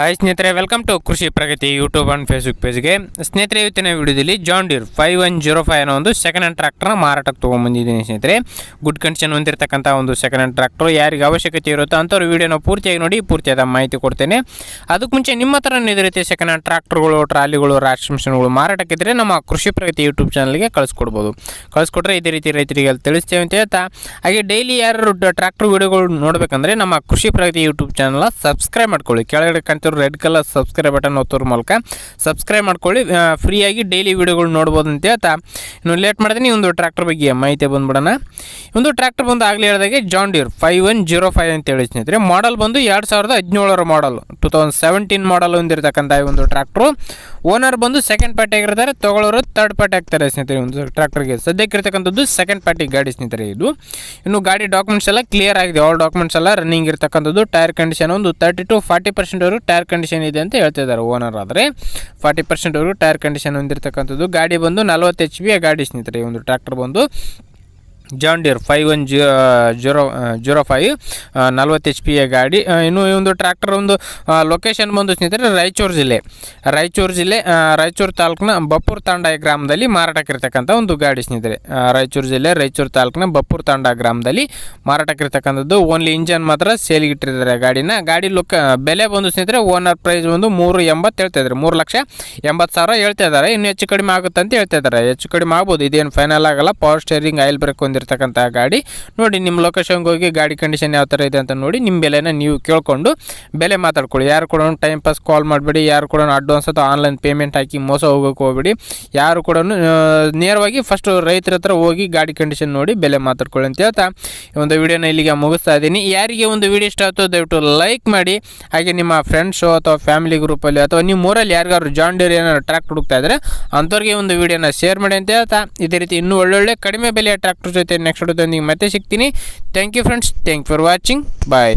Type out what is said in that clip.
Hi ಸ್ನೇಹಿತರೆ welcome to Krishi Pragati YouTube and Facebook ಪೇಜ್ಗೆ ಸ್ನೇಹಿತರೆ, ಇವತ್ತಿನ ವಿಡಿಯೋದಲ್ಲಿ John Deere five one zero five ಅನ್ನೋ ಒಂದು ಸೆಕೆಂಡ್ ಹ್ಯಾಂಡ್ ಟ್ರ್ಯಾಕ್ಟರ್ನ ಮಾರಾಟಕ್ಕೆ ತೊಗೊಂಬಂದಿದ್ದೀನಿ ಸ್ನೇಹಿತರೆ. ಗುಡ್ ಕಂಡೀಷನ್ ಹೊಂದಿರತಕ್ಕಂಥ ಒಂದು ಸೆಕೆಂಡ್ ಹ್ಯಾಂಡ್ ಟ್ರ್ಯಾಕ್ಟರ್ ಯಾರಿಗೆ ಅವಶ್ಯಕತೆ ಇರುತ್ತೋ ಅಂಥವ್ರು ವೀಡಿಯೋನ ಪೂರ್ತಿಯಾಗಿ ನೋಡಿ, ಪೂರ್ತಿಯಾದ ಮಾಹಿತಿ ಕೊಡ್ತೇನೆ. ಅದಕ್ಕೆ ಮುಂಚೆ ನಿಮ್ಮ ಹತ್ರ ಇದೇ ರೀತಿ ಸೆಕೆಂಡ್ ಹ್ಯಾಂಡ್ ಟ್ರ್ಯಾಕ್ಟರ್ಗಳು ಟ್ರಾಲಿಗಳು ರಾಶ್ ಮಿಷನ್ಗಳು ಮಾರಾಟಕ್ಕಿದ್ರೆ ನಮ್ಮ ಕೃಷಿ ಪ್ರಗತಿ ಯೂಟ್ಯೂಬ್ ಚಾನಲ್ಗೆ ಕಳಿಸ್ಕೊಡ್ಬೋದು. ಕಳಿಸ್ಕೊಟ್ರೆ ಇದೇ ರೀತಿ ರೈತರಿಗೆ ಅಲ್ಲಿ ತಿಳಿಸ್ತೇವೆ ಅಂತ ಹೇಳ್ತಾ, ಹಾಗೆ ಡೈಲಿ ಯಾರು ಟ್ರ್ಯಾಕ್ಟರ್ ವಿಡಿಯೋಗಳು ನೋಡಬೇಕಂದ್ರೆ ನಮ್ಮ ಕೃಷಿ ಪ್ರಗತಿ ಯೂಟ್ಯೂಬ್ ಚಾನಲ್ ಸಬ್ಸ್ಕ್ರೈಬ್ ಮಾಡ್ಕೊಳ್ಳಿ. ಕೆಳಗಡೆ ಕಾಣ್ತಿರೋ ರೆಡ್ ಕಲರ್ ಸಬ್ಸ್ಕ್ರೈಬ್ ಬಟನ್ ಒತ್ತೋರ ಮೂಲಕ ಸಬ್ಸ್ಕ್ರೈಬ್ ಮಾಡ್ಕೊಳ್ಳಿ. ಫ್ರೀಯಾಗಿ ಡೈಲಿ ವೀಡಿಯೋಗಳು ನೋಡ್ಬೋದು ಅಂತ ಹೇಳ್ತಾ. ಇನ್ನು ಲೇಟ್ ಮಾಡ್ತೀನಿ ಒಂದು ಟ್ರ್ಯಾಕ್ಟರ್ ಬಗ್ಗೆ ಮಾಹಿತಿ ಬಂದ್ಬಿಡೋಣ. ಒಂದು ಟ್ರ್ಯಾಕ್ಟರ್ ಬಂದು ಆಗಲಿ ಹೇಳಿದಾಗೆ John Deere five one zero five ಅಂತ ಹೇಳಿ ಸ್ನೇಹಿತರೆ. ಮಾಡಲ್ ಬಂದು ಎರಡು ಸಾವಿರದ ಹದಿನೇಳರ model two thousand seventeen model ಹೊಂದಿರತಕ್ಕಂಥ ಒಂದು ಟ್ರ್ಯಾಕ್ಟ್ರು. ಓನರ್ ಬಂದು ಸೆಕೆಂಡ್ ಪಾರ್ಟಿ ಆಗಿರ್ತಾರೆ, ತಗೊಳ್ಳೋರು ತರ್ಡ್ ಪಾರ್ಟಿ ಆಗ್ತಾರೆ ಸ್ನೇಹಿತರೆ, ಒಂದು ಟ್ರ್ಯಾಕ್ಟರ್ಗೆ ಸದ್ಯಕ್ಕೆ ಇರ್ತಕ್ಕಂಥದ್ದು ಸೆಕೆಂಡ್ ಪಾರ್ಟಿ ಗಾಡಿ ಸ್ನೇಹಿತರೆ ಇದು. ಇನ್ನು ಗಾಡಿ ಡಾಕ್ಯುಮೆಂಟ್ಸ್ ಎಲ್ಲ ಕ್ಲಿಯರ್ ಆಗಿದೆ ಆಲ್ ಡಾಕ್ಯುಮೆಂಟ್ಸ್ ಎಲ್ಲ ರನ್ನಿಂಗ್ ಇರ್ತಕ್ಕಂಥದ್ದು ಟೈರ್ ಕಂಡೀಷನ್ ಒಂದು ತರ್ಟಿ ಟು ಫಾರ್ಟಿ ಪರ್ಸೆಂಟ್ವರೆಗೂ ಟೈರ್ ಕಂಡೀಷನ್ ಇದೆ ಅಂತ ಹೇಳ್ತಾ ಇದ್ದಾರೆ ಓನರ್ ಆದರೆ. ಫಾರ್ಟಿ ಪರ್ಸೆಂಟ್ವರೆಗೂ ಟೈರ್ ಕಂಡೀಷನ್ ಹೊಂದಿರತಕ್ಕಂಥದ್ದು. ಗಾಡಿ ಬಂದು ನಲ್ವತ್ತು ಎಚ್ ಬಿ ಗಾಡಿ ಸ್ನೇಹಿತರೆ, ಒಂದು ಟ್ರ್ಯಾಕ್ಟರ್ ಬಂದು. John Deere five one zero zero five ನಲ್ವತ್ತು ಎಚ್ ಪಿ ಎ ಗಾಡಿ. ಇನ್ನು ಈ ಒಂದು ಟ್ರ್ಯಾಕ್ಟರ್ ಒಂದು ಲೊಕೇಶನ್ ಬಂದು ಸ್ನೇಹಿತರೆ ರಾಯಚೂರು ಜಿಲ್ಲೆ. ರಾಯಚೂರು ಜಿಲ್ಲೆ ರಾಯಚೂರು ತಾಲೂಕಿನ ಬಪ್ಪೂರು ತಾಂಡಾಯ ಗ್ರಾಮದಲ್ಲಿ ಮಾರಾಟಕ್ಕಿರ್ತಕ್ಕಂಥ ಒಂದು ಗಾಡಿ ಸ್ನೇಹಿತರೆ. ರಾಯಚೂರು ಜಿಲ್ಲೆ, ರಾಯಚೂರು ತಾಲೂಕಿನ ಬಪ್ಪೂರು ತಾಂಡ ಗ್ರಾಮದಲ್ಲಿ ಮಾರಾಟಕ್ಕಿರ್ತಕ್ಕಂಥದ್ದು ಓನ್ಲಿ ಇಂಜನ್ ಮಾತ್ರ ಸೇಲಿಗೆ ಇಟ್ಟಿದ್ದಾರೆ ಗಾಡಿನ. ಗಾಡಿ ಲೊಕ ಬೆಲೆ ಬಂದು ಸ್ನೇಹಿತರೆ ಓನರ್ ಪ್ರೈಸ್ ಒಂದು ಮೂರು ಎಂಬತ್ತು ಹೇಳ್ತಾ ಇದ್ದಾರೆ. ಮೂರು ಲಕ್ಷ ಎಂಬತ್ತು ಸಾವಿರ ಹೇಳ್ತಾ ಇದ್ದಾರೆ. ಇನ್ನು ಹೆಚ್ಚು ಕಡಿಮೆ ಆಗುತ್ತೆ ಅಂತ ಹೇಳ್ತಾ ಇದ್ದಾರೆ. ಹೆಚ್ಚು ಕಡಿಮೆ ಆಗ್ಬೋದು. ಇದೇನು ಫೈನಲ್ ಆಗಲ್ಲ. ಪವರ್ ಸ್ಟೇರಿಂಗ್ ಆಯಿಲ್ ಬ್ರೇಕ್ ಹೊಂದಿರತಕ್ಕಂಥ ಗಾಡಿ. ನೋಡಿ, ನಿಮ್ಮ ಲೊಕೇಶನ್ಗೆ ಹೋಗಿ ಗಾಡಿ ಕಂಡೀಷನ್ ಯಾವ ಥರ ಇದೆ ಅಂತ ನೋಡಿ ನಿಮ್ಮ ಬೆಲೆನ ನೀವು ಕೇಳಿಕೊಂಡು ಬೆಲೆ ಮಾತಾಡ್ಕೊಳ್ಳಿ. ಯಾರು ಕೂಡ ಟೈಮ್ ಪಾಸ್ ಕಾಲ್ ಮಾಡಬೇಡಿ, ಯಾರು ಕೂಡ ಅಡ್ವಾನ್ಸ್ ಅಥವಾ ಆನ್ಲೈನ್ ಪೇಮೆಂಟ್ ಹಾಕಿ ಮೋಸ ಹೋಗೋಕೆ ಹೋಗ್ಬೇಡಿ. ಯಾರು ಕೂಡ ನೇರವಾಗಿ ಫಸ್ಟು ರೈತರ ಹತ್ರ ಹೋಗಿ ಗಾಡಿ ಕಂಡೀಷನ್ ನೋಡಿ ಬೆಲೆ ಮಾತಾಡ್ಕೊಳ್ಳಿ ಅಂತ ಹೇಳ್ತಾ ಈ ಒಂದು ವಿಡಿಯೋನ ಇಲ್ಲಿಗೆ ಮುಗಿಸ್ತಾ ಇದ್ದೀನಿ. ಯಾರಿಗೆ ಒಂದು ವಿಡಿಯೋ ಇಷ್ಟ ಆಯಿತು ದಯವಿಟ್ಟು ಲೈಕ್ ಮಾಡಿ. ಹಾಗೆ ನಿಮ್ಮ ಫ್ರೆಂಡ್ಸು ಅಥವಾ ಫ್ಯಾಮಿಲಿ ಗ್ರೂಪಲ್ಲಿ ಅಥವಾ ನಿಮ್ಮ ಊರಲ್ಲಿ ಯಾರಿಗಾದ್ರು ಜಾನ್ ಡೇರ್ ಏನಾದ್ರು ಟ್ರ್ಯಾಕ್ಟರ್ ಹುಡುಕ್ತಾ ಇದ್ದರೆ ಅಂಥವ್ರಿಗೆ ಒಂದು ವಿಡಿಯೋನ ಶೇರ್ ಮಾಡಿ ಅಂತ ಹೇಳ್ತಾ. ಇದೇ ರೀತಿ ಇನ್ನೂ ಒಳ್ಳೊಳ್ಳೆ ಕಡಿಮೆ ಬೆಲೆಯ ಟ್ರ್ಯಾಕ್ಟರ್ ಜೊತೆ ನೆಕ್ಸ್ಟ್ ವಿಡಿಯೋದೊಂದಿಗೆ ಮತ್ತೆ ಸಿಗ್ತೀನಿ. Thank you friends thank for watching bye